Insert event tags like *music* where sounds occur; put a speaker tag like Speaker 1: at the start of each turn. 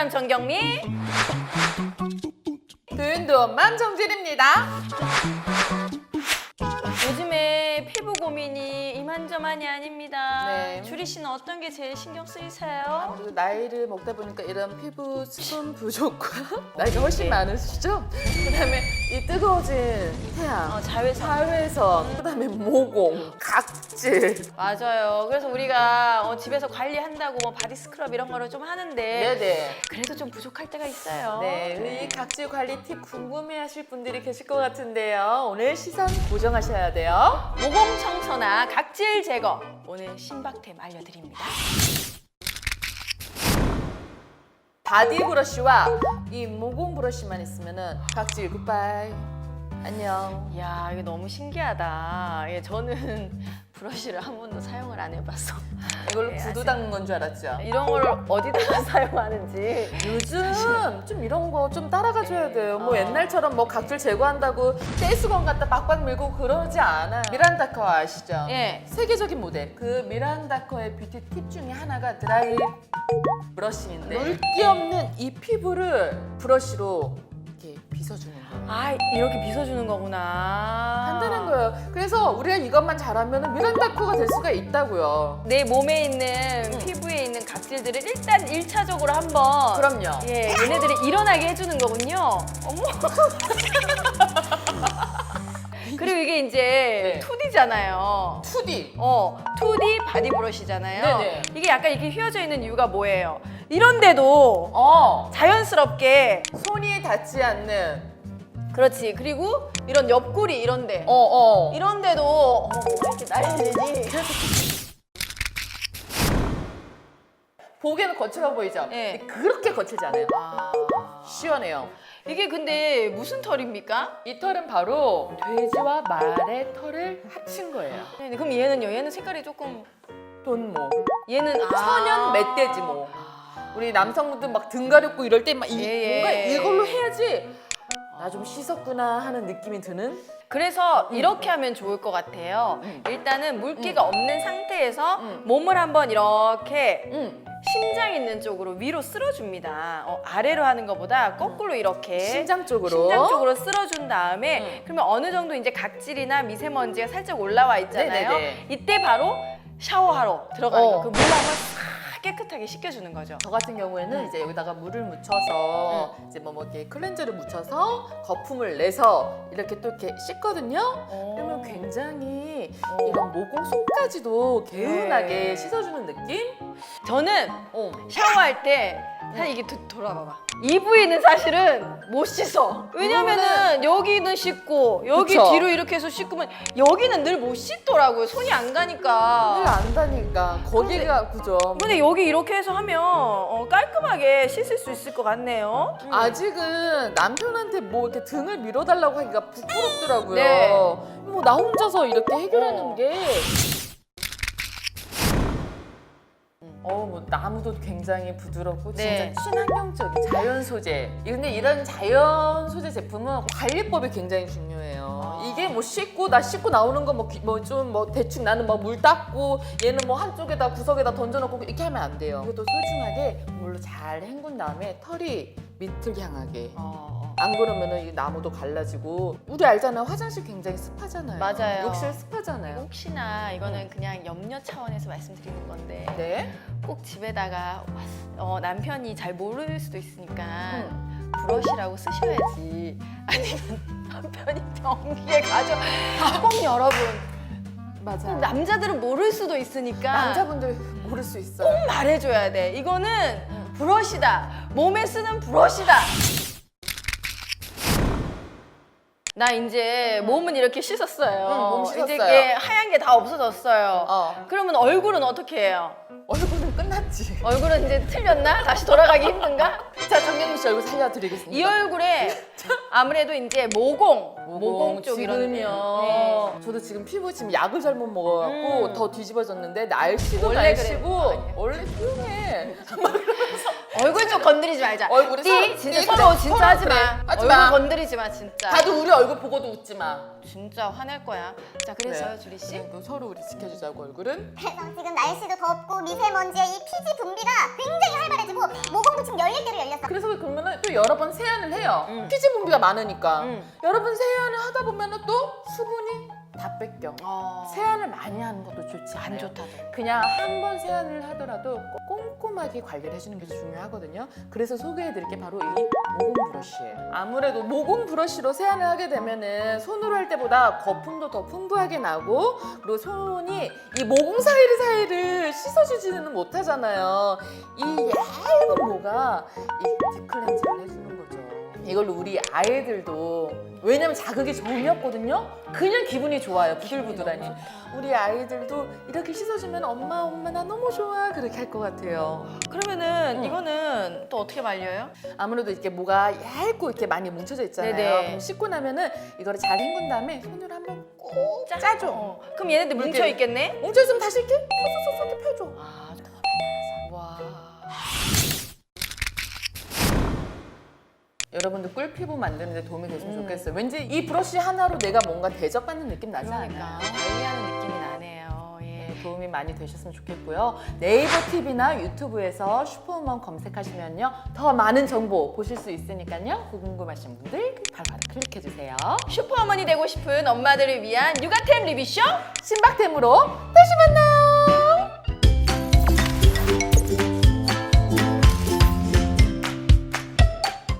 Speaker 1: 맘 정경미.
Speaker 2: 든든맘 정진입니다.
Speaker 1: 요즘에 피부 고민이 이만저만이 아닙니다.
Speaker 2: 네.
Speaker 1: 주리 씨는 어떤 게 제일 신경 쓰이세요?
Speaker 2: 아무래도 나이를 먹다 보니까 이런 피부 수분 부족과 나이가 훨씬 많으시죠? 그다음에 이 뜨거워진 태양,
Speaker 1: 어, 자외선.
Speaker 2: 자외선, 그다음에 모공, 각질.
Speaker 1: 맞아요. 그래서 우리가 어, 집에서 관리한다고 뭐 바디 스크럽 이런 거를 좀 하는데
Speaker 2: 네네.
Speaker 1: 그래도 좀 부족할 때가 있어요.
Speaker 2: 네, 이 각질 관리 팁 궁금해하실 분들이 계실 것 같은데요. 오늘 시선 고정하셔야 돼요.
Speaker 1: 모공 청소나 각질 제거 오늘 신박템 알려드립니다.
Speaker 2: 바디 브러쉬와 이 모공 브러쉬만 있으면은 각질 굿바이. 안녕.
Speaker 1: 이야 이거 너무 신기하다. 예, 저는 브러쉬를 한 번도 사용을 안 해봤어.
Speaker 2: 이걸로
Speaker 1: 네,
Speaker 2: 구두? 닦는 건 줄 알았죠?
Speaker 1: 이런 거를 어디다가 *laughs* 사용하는지
Speaker 2: 요즘 좀 이런 거 좀 따라가 줘야
Speaker 1: 네.
Speaker 2: 돼요. 뭐
Speaker 1: 어.
Speaker 2: 옛날처럼 뭐 각질 제거한다고 떼수건 갖다 빡빡 밀고 그러지 않아. 미란다 커 아시죠?
Speaker 1: 예.
Speaker 2: 세계적인 모델. 그 미란다 커의 뷰티 팁 중에 하나가 드라이 브러쉬인데 물기 없는 이 피부를 브러쉬로 이렇게 빗어주는 거예요.
Speaker 1: 아 이렇게 빗어주는 거구나.
Speaker 2: 그래서 우리가 이것만 잘하면 미란다커가 될 수가 있다고요.
Speaker 1: 내 몸에 있는 피부에 있는 각질들을 일단 일차적으로 한번
Speaker 2: 그럼요.
Speaker 1: 예, 얘네들이 일어나게 해주는 거군요. 어머. *laughs* 그리고 이게 이제
Speaker 2: 네.
Speaker 1: 2D잖아요.
Speaker 2: 2D.
Speaker 1: 어, 2D 바디 브러쉬잖아요.
Speaker 2: 네네.
Speaker 1: 이게 약간 이렇게 휘어져 있는 이유가 뭐예요? 이런데도
Speaker 2: 어.
Speaker 1: 자연스럽게
Speaker 2: 손이 닿지 않는.
Speaker 1: 그렇지. 그리고 이런 옆구리 이런데
Speaker 2: 어, 어.
Speaker 1: 이런데도 어, 이렇게 날리니 *laughs*
Speaker 2: 보기에는 거칠어 보이죠?
Speaker 1: 네.
Speaker 2: 근데 그렇게 거칠지 않아요.
Speaker 1: 아.
Speaker 2: 시원해요.
Speaker 1: 이게 근데 무슨 털입니까?
Speaker 2: 이 털은 바로 돼지와 말의 털을 합친 거예요.
Speaker 1: 네, 그럼 얘는요? 얘는 색깔이 조금
Speaker 2: 돈모.
Speaker 1: 얘는 아.
Speaker 2: 천연 멧돼지 모. 우리 남성분들 막 등 가렵고 이럴 때 막
Speaker 1: 예, 예.
Speaker 2: 뭔가 이걸로 해야지 나 좀 씻었구나 하는 느낌이 드는
Speaker 1: 그래서 이렇게 하면 좋을 것 같아요.
Speaker 2: 음.
Speaker 1: 일단은 물기가 없는 상태에서
Speaker 2: 음.
Speaker 1: 몸을 한번 이렇게
Speaker 2: 응.
Speaker 1: 심장 있는 쪽으로 위로 쓸어줍니다. 어, 아래로 하는 것보다 거꾸로 이렇게
Speaker 2: 심장 쪽으로.
Speaker 1: 심장 쪽으로 쓸어준 다음에
Speaker 2: 음.
Speaker 1: 그러면 어느 정도 이제 각질이나 미세먼지가 살짝 올라와 있잖아요.
Speaker 2: 네네네.
Speaker 1: 이때 바로 샤워하러 들어가는
Speaker 2: 어.
Speaker 1: 거. 그 물 한번 싹 깨끗하게 씻겨주는 거죠.
Speaker 2: 저 같은 경우에는 이제 여기다가 물을 묻혀서 이제 뭐, 뭐 이렇게 클렌저를 묻혀서 거품을 내서 이렇게 또 이렇게 씻거든요. 그러면 굉장히
Speaker 1: 어.
Speaker 2: 이런 모공 속까지도 개운하게
Speaker 1: 네.
Speaker 2: 씻어주는 느낌?
Speaker 1: 저는
Speaker 2: 어.
Speaker 1: 샤워할 때 사실 이게 도- 돌아봐봐. 이 부위는 사실은 못 씻어. 왜냐면은 여기는 씻고 여기
Speaker 2: 그쵸.
Speaker 1: 뒤로 이렇게 해서 씻으면 여기는 늘 못 씻더라고요. 손이 안
Speaker 2: 늘
Speaker 1: 가니까.
Speaker 2: 안다니까 거기가 그죠.
Speaker 1: 근데 여기 이렇게 해서 하면 어, 깔끔하게 씻을 수 있을 것 같네요. 음.
Speaker 2: 아직은 남편한테 뭐 이렇게 등을 밀어달라고 하기가 부끄럽더라고요.
Speaker 1: 네.
Speaker 2: 뭐 나 혼자서 이렇게 해결하는
Speaker 1: 어.
Speaker 2: 게. 어, 뭐 나무도 굉장히 부드럽고
Speaker 1: 네.
Speaker 2: 진짜 친환경적인 자연 소재. 근데 이런 자연 소재 제품은 관리법이 굉장히 중요해요.
Speaker 1: 아.
Speaker 2: 이게 뭐 씻고 나 씻고 나오는 거 뭐 뭐 좀 뭐 대충 나는 뭐 물 닦고 얘는 뭐 한쪽에다 구석에다 던져놓고 이렇게 하면 안 돼요. 이것도 소중하게 물로 잘 헹군 다음에 털이 밑을 향하게.
Speaker 1: 어, 어.
Speaker 2: 안 그러면은 이 나무도 갈라지고 우리 알잖아요 화장실 굉장히 습하잖아요
Speaker 1: 맞아요.
Speaker 2: 욕실 습하잖아요
Speaker 1: 혹시나 이거는 그냥 염려 차원에서 말씀드리는 건데
Speaker 2: 네
Speaker 1: 꼭 집에다가 어, 남편이 잘 모를 수도 있으니까
Speaker 2: 음.
Speaker 1: 브러쉬라고 쓰셔야지. 아니면 남편이 변기에 가져 꼭 여러분.
Speaker 2: 맞아요.
Speaker 1: 남자들은 모를 수도 있으니까
Speaker 2: 남자분들 모를 수 있어요.
Speaker 1: 말해줘야 돼. 이거는 브러쉬다. 몸에 쓰는 브러쉬다 나 이제 몸은 이렇게 씻었어요
Speaker 2: 응, 몸 씻었어요.
Speaker 1: 이제 이게 하얀 게 다 없어졌어요
Speaker 2: 어
Speaker 1: 그러면 얼굴은 어떻게 해요?
Speaker 2: 얼굴은 끝났지
Speaker 1: 얼굴은 이제 틀렸나? 다시 돌아가기 힘든가? *laughs*
Speaker 2: 자 정경민 씨 얼굴 살려드리겠습니다
Speaker 1: 이 얼굴에 아무래도 이제 모공, 모공, 쪽 이런 데.
Speaker 2: 지금요
Speaker 1: 네.
Speaker 2: 저도 지금 피부 지금 약을 잘못 먹어갖고
Speaker 1: 음.
Speaker 2: 더 뒤집어졌는데 날씨도
Speaker 1: 원래
Speaker 2: 날씨고
Speaker 1: 그래.
Speaker 2: 원래 조용해
Speaker 1: 얼굴 좀 건드리지 말자.
Speaker 2: 얼굴이
Speaker 1: 띠
Speaker 2: 서로-
Speaker 1: 진짜
Speaker 2: 띠
Speaker 1: 서로
Speaker 2: 그래,
Speaker 1: 진짜
Speaker 2: 서로
Speaker 1: 하지
Speaker 2: 그래.
Speaker 1: 마.
Speaker 2: 하지
Speaker 1: 얼굴
Speaker 2: 마.
Speaker 1: 건드리지 마 진짜.
Speaker 2: 다들 우리 얼굴 보고도 웃지 마.
Speaker 1: 진짜 화낼 거야. 자 그래서요 주리 씨.
Speaker 2: 그래, 그 서로 우리 지켜주자고 얼굴은.
Speaker 3: 그래서 지금 날씨도 덥고 미세먼지에 이 피지 분비가 굉장히 활발해지고 모공도 지금 열릴 대로 열렸어.
Speaker 2: 그래서 그러면은 또 여러 번 세안을 해요.
Speaker 1: 음.
Speaker 2: 피지 분비가 많으니까.
Speaker 1: 음.
Speaker 2: 여러 번 세안을 하다 보면은 또 수분이 다 뺏겨.
Speaker 1: 어.
Speaker 2: 세안을 많이 하는 것도 좋지
Speaker 1: 안
Speaker 2: 않아요.
Speaker 1: 좋다고.
Speaker 2: 그냥 한 번 세안을 하더라도 꼼꼼하게 관리를 해주는 게 중요 하거든요. 그래서 소개해드릴 게 바로 이 모공 브러쉬예요. 아무래도 모공 브러쉬로 세안을 하게 되면은 손으로 할 때보다 거품도 더 풍부하게 나고 그리고 손이 이 모공 사이를 사이를 씻어주지는 못하잖아요. 이 얇은 모가 이 딥클렌징을 해주는 거죠. 이걸로 우리 아이들도 왜냐면 자극이 전혀 없거든요. 그냥 기분이 좋아요. 부들부들하니. 우리 아이들도 이렇게 씻어주면 엄마 엄마 나 너무 좋아 그렇게 할 것 같아요.
Speaker 1: 그러면은
Speaker 2: 응.
Speaker 1: 이거는 또 어떻게 말려요?
Speaker 2: 아무래도 이렇게 뭐가 얇고 이렇게 많이 뭉쳐져 있잖아요.
Speaker 1: 네네.
Speaker 2: 그럼 씻고 나면은 이거를 잘 헹군 다음에 손으로 한번 꼭 짜줘.
Speaker 1: 어. 그럼 얘네들 뭉쳐. 있겠네.
Speaker 2: 뭉쳐 있으면 다시 이렇게 쏙쏙쏙 이렇게 펴줘. 여러분들 꿀 피부 만드는데 도움이 됐으면
Speaker 1: 음.
Speaker 2: 좋겠어요. 왠지 이 브러쉬 하나로 내가 뭔가 대접받는 느낌 나지
Speaker 1: 그러니까
Speaker 2: 않아요?
Speaker 1: 관리하는 느낌이 나네요. 예.
Speaker 2: 네, 도움이 많이 되셨으면 좋겠고요. 네이버 TV나 유튜브에서 슈퍼우먼 검색하시면요. 더 많은 정보 보실 수 있으니까요. 궁금하신 분들 바로바로 클릭해주세요.
Speaker 1: 슈퍼어머니 되고 싶은 엄마들을 위한 육아템 리뷰쇼
Speaker 2: 신박템으로 다시 만나요.